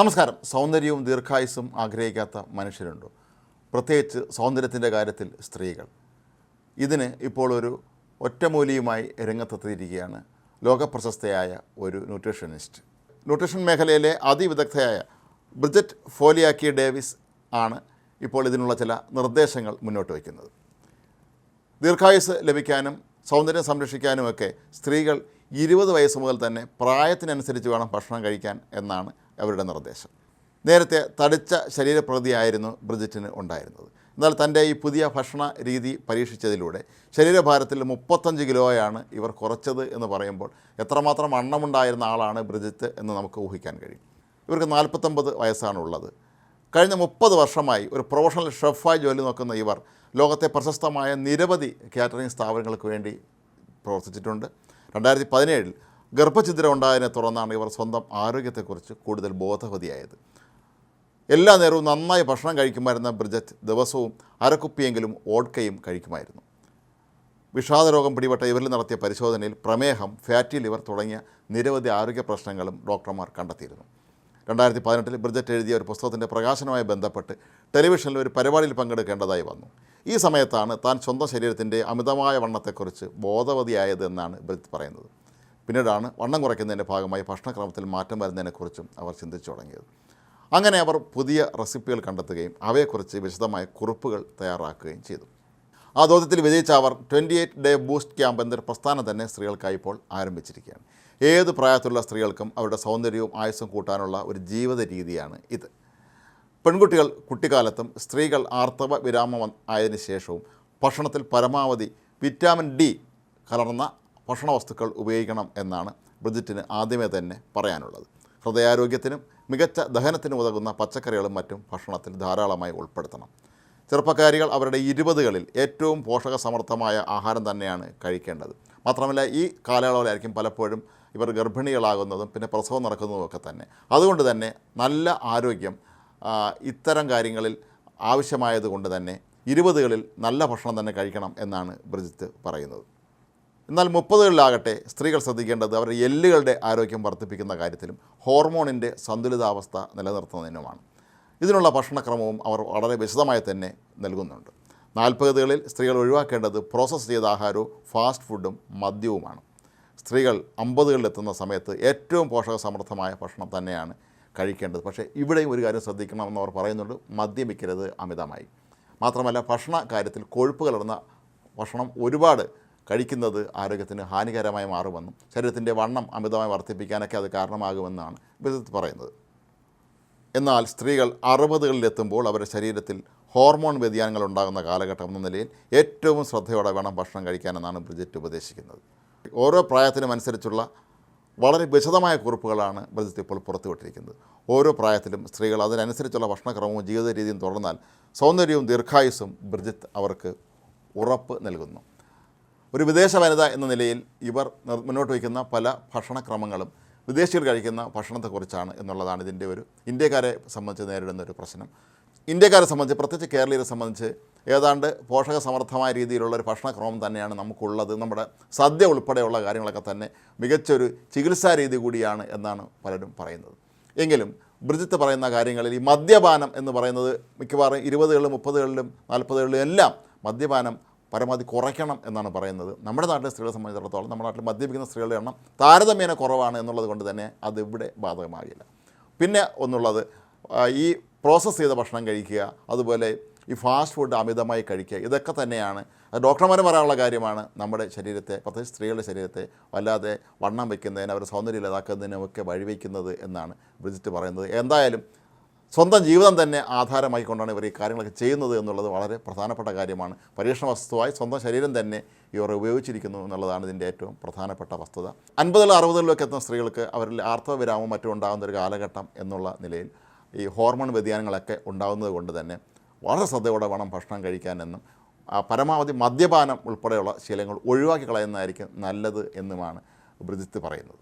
നമസ്കാരം. സൗന്ദര്യവും ദീർഘായുസ്സും ആഗ്രഹിക്കാത്ത മനുഷ്യരുണ്ടോ? പ്രത്യേകിച്ച് സൗന്ദര്യത്തിന്റെ കാര്യത്തിൽ സ്ത്രീകൾ. ഇതിന് ഇപ്പോൾ ഒരു ഒറ്റമൂലിയുമായി രംഗത്തെത്തിയിരിക്കുകയാണ് ലോകപ്രശസ്തയായ ഒരു ന്യൂട്രീഷനിസ്റ്റ്. ന്യൂട്രീഷൻ മേഖലയിലെ അതിവിദഗ്ധയായ ബ്രിജറ്റ് ഫോലിയാക്കി ഡേവിസ് ആണ് ഇപ്പോൾ ഇതിനുള്ള ചില നിർദ്ദേശങ്ങൾ മുന്നോട്ട് വയ്ക്കുന്നത്. ദീർഘായുസ് ലഭിക്കാനും സൗന്ദര്യം സംരക്ഷിക്കാനുമൊക്കെ സ്ത്രീകൾ ഇരുപത് വയസ്സ് മുതൽ തന്നെ പ്രായത്തിനനുസരിച്ച് വേണം ഭക്ഷണം കഴിക്കാൻ എന്നാണ് അവരുടെ നിർദ്ദേശം. നേരത്തെ തടിച്ച ശരീരപ്രകൃതിയായിരുന്നു ബ്രിജിറ്റിന് ഉണ്ടായിരുന്നത്. എന്നാൽ തന്റെ ഈ പുതിയ ഭക്ഷണ രീതി പരീക്ഷിച്ചതിലൂടെ ശരീരഭാരത്തിൽ മുപ്പത്തഞ്ച് കിലോയാണ് ഇവർ കുറച്ചത് എന്ന് പറയുമ്പോൾ എത്രമാത്രം വണ്ണമുണ്ടായിരുന്ന ആളാണ് ബ്രിജിത്ത് എന്ന് നമുക്ക് ഊഹിക്കാൻ കഴിയും. ഇവർക്ക് നാൽപ്പത്തൊമ്പത് വയസ്സാണുള്ളത്. കഴിഞ്ഞ മുപ്പത് വർഷമായി ഒരു പ്രൊഫഷണൽ ഷെഫായി ജോലി നോക്കുന്ന ഇവർ ലോകത്തെ പ്രശസ്തമായ നിരവധി കാറ്ററിംഗ് സ്ഥാപനങ്ങൾക്ക് വേണ്ടി പ്രവർത്തിച്ചിട്ടുണ്ട്. രണ്ടായിരത്തി പതിനേഴിൽ ഗർഭഛിദ്രം ഉണ്ടായതിനെ തുടർന്നാണ് ഇവർ സ്വന്തം ആരോഗ്യത്തെക്കുറിച്ച് കൂടുതൽ ബോധവതിയായത്. എല്ലാ നേരവും നന്നായി ഭക്ഷണം കഴിക്കുമായിരുന്ന ബ്രിജറ്റ് ദിവസവും അരക്കുപ്പിയെങ്കിലും ഓട്കയും കഴിക്കുമായിരുന്നു. വിഷാദരോഗം പിടിപെട്ട ഇവരിൽ നടത്തിയ പരിശോധനയിൽ പ്രമേഹം ഫാറ്റി ലിവർ തുടങ്ങിയ നിരവധി ആരോഗ്യ പ്രശ്നങ്ങളും ഡോക്ടർമാർ കണ്ടെത്തിയിരുന്നു. രണ്ടായിരത്തി പതിനെട്ടിൽ ബ്രിജറ്റ് എഴുതിയ ഒരു പുസ്തകത്തിന്റെ പ്രകാശനവുമായി ബന്ധപ്പെട്ട് ടെലിവിഷനിൽ ഒരു പരിപാടിയിൽ പങ്കെടുക്കേണ്ടതായി വന്നു. ഈ സമയത്താണ് താൻ സ്വന്തം ശരീരത്തിന്റെ അമിതമായ വണ്ണത്തെക്കുറിച്ച് ബോധവതിയായത് എന്നാണ് ബ്രിജറ്റ് പറയുന്നത്. പിന്നീടാണ് വണ്ണം കുറയ്ക്കുന്നതിന്റെ ഭാഗമായി ഭക്ഷണക്രമത്തിൽ മാറ്റം വരുന്നതിനെക്കുറിച്ചും അവർ ചിന്തിച്ചു തുടങ്ങിയത്. അങ്ങനെ അവർ പുതിയ റെസിപ്പികൾ കണ്ടെത്തുകയും അവയെക്കുറിച്ച് വിശദമായ കുറിപ്പുകൾ തയ്യാറാക്കുകയും ചെയ്തു. ആ ദൗത്യത്തിൽ വിജയിച്ച അവർ twenty eight day boost camp എന്നൊരു പ്രസ്ഥാനം തന്നെ സ്ത്രീകൾക്കായി ഇപ്പോൾ ആരംഭിച്ചിരിക്കുകയാണ്. ഏത് പ്രായത്തിലുള്ള സ്ത്രീകൾക്കും അവരുടെ സൗന്ദര്യവും ആയുസ്സും കൂട്ടാനുള്ള ഒരു ജീവിത രീതിയാണ് ഇത്. പെൺകുട്ടികൾ കുട്ടിക്കാലത്തും സ്ത്രീകൾ ആർത്തവ വിരാമം ആയതിനു ശേഷവും ഭക്ഷണത്തിൽ പരമാവധി വിറ്റാമിൻ ഡി കലർന്ന ഭക്ഷണ വസ്തുക്കൾ ഉപയോഗിക്കണം എന്നാണ് ബ്രിജിറ്റിന് ആദ്യമേ തന്നെ പറയാനുള്ളത്. ഹൃദയാരോഗ്യത്തിനും മികച്ച ദഹനത്തിനും ഉതകുന്ന പച്ചക്കറികളും മറ്റും ഭക്ഷണത്തിൽ ധാരാളമായി ഉൾപ്പെടുത്തണം. ചെറുപ്പക്കാരികൾ അവരുടെ ഇരുപതുകളിൽ ഏറ്റവും പോഷകസമൃദ്ധമായ ആഹാരം തന്നെയാണ് കഴിക്കേണ്ടത്. മാത്രമല്ല ഈ കാലയളവിലായിരിക്കും പലപ്പോഴും ഇവർ ഗർഭിണികളാകുന്നതും പിന്നെ പ്രസവം നടക്കുന്നതുമൊക്കെ തന്നെ. അതുകൊണ്ട് തന്നെ നല്ല ആരോഗ്യം ഇത്തരം കാര്യങ്ങളിൽ ആവശ്യമായതുകൊണ്ട് തന്നെ ഇരുപതുകളിൽ നല്ല ഭക്ഷണം തന്നെ കഴിക്കണം എന്നാണ് ബ്രിജിത്ത് പറയുന്നത്. എന്നാൽ മുപ്പതുകളിലാകട്ടെ സ്ത്രീകൾ ശ്രദ്ധിക്കേണ്ടത് അവരുടെ എല്ലുകളുടെ ആരോഗ്യം വർദ്ധിപ്പിക്കുന്ന കാര്യത്തിലും ഹോർമോണിന്റെ സന്തുലിതാവസ്ഥ നിലനിർത്തുന്നതിനുമാണ്. ഇതിനുള്ള ഭക്ഷണക്രമവും അവർ വളരെ വിശദമായി തന്നെ നൽകുന്നുണ്ട്. നാൽപ്പതുകളിൽ സ്ത്രീകൾ ഒഴിവാക്കേണ്ടത് പ്രോസസ്സ് ചെയ്ത ആഹാരവും ഫാസ്റ്റ് ഫുഡും മദ്യവുമാണ്. സ്ത്രീകൾ അമ്പതുകളിലെത്തുന്ന സമയത്ത് ഏറ്റവും പോഷകസമൃദ്ധമായ ഭക്ഷണം തന്നെയാണ് കഴിക്കേണ്ടത്. പക്ഷേ ഇവിടെയും ഒരു കാര്യം ശ്രദ്ധിക്കണമെന്ന് അവർ പറയുന്നുണ്ട് മദ്യപിക്കരുത് അമിതമായി. മാത്രമല്ല ഭക്ഷണ കാര്യത്തിൽ കൊഴുപ്പ് കലർന്ന ഭക്ഷണം ഒരുപാട് കഴിക്കുന്നത് ആരോഗ്യത്തിന് ഹാനികരമായി മാറുമെന്നും ശരീരത്തിന്റെ വണ്ണം അമിതമായി വർദ്ധിപ്പിക്കാനൊക്കെ അത് കാരണമാകുമെന്നാണ് ബിരുദത്ത് പറയുന്നത്. എന്നാൽ സ്ത്രീകൾ അറുപതുകളിലെത്തുമ്പോൾ അവരുടെ ശരീരത്തിൽ ഹോർമോൺ വ്യതിയാനങ്ങൾ ഉണ്ടാകുന്ന കാലഘട്ടം എന്ന നിലയിൽ ഏറ്റവും ശ്രദ്ധയോടെ വേണം ഭക്ഷണം കഴിക്കാനെന്നാണ് ബ്രിജറ്റ് ഉപദേശിക്കുന്നത്. ഓരോ പ്രായത്തിനും അനുസരിച്ചുള്ള വളരെ വിശദമായ കുറിപ്പുകളാണ് ബ്രിജറ്റ് ഇപ്പോൾ പുറത്തുവിട്ടിരിക്കുന്നത്. ഓരോ പ്രായത്തിലും സ്ത്രീകൾ അതിനനുസരിച്ചുള്ള ഭക്ഷണക്രമവും ജീവിത രീതിയും തുടർന്നാൽ സൗന്ദര്യവും ദീർഘായുസ്സും ബ്രിജറ്റ് അവർക്ക് ഉറപ്പ് നൽകുന്നു. ഒരു വിദേശ വനിത എന്ന നിലയിൽ ഇവർ മുന്നോട്ട് വയ്ക്കുന്ന പല ഭക്ഷണക്രമങ്ങളും വിദേശികൾ കഴിക്കുന്ന ഭക്ഷണത്തെക്കുറിച്ചാണ് എന്നുള്ളതാണ് ഇതിന്റെ ഒരു ഇന്ത്യക്കാരെ സംബന്ധിച്ച് നേരിടുന്ന ഒരു പ്രശ്നം. ഇന്ത്യക്കാരെ സംബന്ധിച്ച് പ്രത്യേകിച്ച് കേരളീയരെ സംബന്ധിച്ച് ഏതാണ്ട് പോഷക സമർത്ഥമായ രീതിയിലുള്ള ഒരു ഭക്ഷണക്രമം തന്നെയാണ് നമുക്കുള്ളത്. നമ്മുടെ സദ്യ ഉൾപ്പെടെയുള്ള കാര്യങ്ങളൊക്കെ തന്നെ മികച്ചൊരു ചികിത്സാ രീതി കൂടിയാണ് എന്നാണ് പലരും പറയുന്നത്. എങ്കിലും ബ്രിജിത്ത് പറയുന്ന കാര്യങ്ങളിൽ ഈ മദ്യപാനം എന്ന് പറയുന്നത് മിക്കവാറും ഇരുപതുകളിലും മുപ്പതുകളിലും നാൽപ്പതുകളിലും എല്ലാം മദ്യപാനം പരമാവധി കുറയ്ക്കണം എന്നാണ് പറയുന്നത്. നമ്മുടെ നാട്ടിലെ സ്ത്രീകളെ സംബന്ധിച്ചിടത്തോളം നമ്മുടെ നാട്ടിൽ മദ്യപിക്കുന്ന സ്ത്രീകളുടെ എണ്ണം താരതമ്യേന കുറവാണ് എന്നുള്ളത് കൊണ്ട് തന്നെ അത് ഇവിടെ ബാധകമാകില്ല. പിന്നെ ഒന്നുള്ളത് ഈ പ്രോസസ്സ് ചെയ്ത ഭക്ഷണം കഴിക്കുക അതുപോലെ ഈ ഫാസ്റ്റ് ഫുഡ് അമിതമായി കഴിക്കുക ഇതൊക്കെ തന്നെയാണ്. ഡോക്ടർമാർ പറയാനുള്ള കാര്യമാണ് നമ്മുടെ ശരീരത്തെ പ്രത്യേകിച്ച് സ്ത്രീകളുടെ ശരീരത്തെ വല്ലാതെ വണ്ണം വയ്ക്കുന്നതിന് അവരുടെ സൗന്ദര്യം ഇല്ലാതാക്കുന്നതിനുമൊക്കെ വഴിവെക്കുന്നത് എന്നാണ് ബ്രിജിറ്റ് പറയുന്നത്. എന്തായാലും സ്വന്തം ജീവിതം തന്നെ ആധാരമായിക്കൊണ്ടാണ് ഇവർ ഈ കാര്യങ്ങളൊക്കെ ചെയ്യുന്നത് എന്നുള്ളത് വളരെ പ്രധാനപ്പെട്ട കാര്യമാണ്. പരീക്ഷണ വസ്തുവായി സ്വന്തം ശരീരം തന്നെ ഇവർ ഉപയോഗിച്ചിരിക്കുന്നു എന്നുള്ളതാണ് ഇതിന്റെ ഏറ്റവും പ്രധാനപ്പെട്ട വസ്തുത. അൻപതിലും അറുപതിലൊക്കെ എത്തുന്ന സ്ത്രീകൾക്ക് അവരിൽ ആർത്തവവിരാമം മറ്റും ഉണ്ടാകുന്ന ഒരു കാലഘട്ടം എന്നുള്ള നിലയിൽ ഈ ഹോർമോൺ വ്യതിയാനങ്ങളൊക്കെ ഉണ്ടാകുന്നത് കൊണ്ട് തന്നെ വളരെ ശ്രദ്ധയോടെ വേണം ഭക്ഷണം കഴിക്കാനെന്നും പരമാവധി മദ്യപാനം ഉൾപ്പെടെയുള്ള ശീലങ്ങൾ ഒഴിവാക്കി കളയുന്നതായിരിക്കും നല്ലത് എന്നുമാണ് ബ്രിജിത്ത് പറയുന്നത്.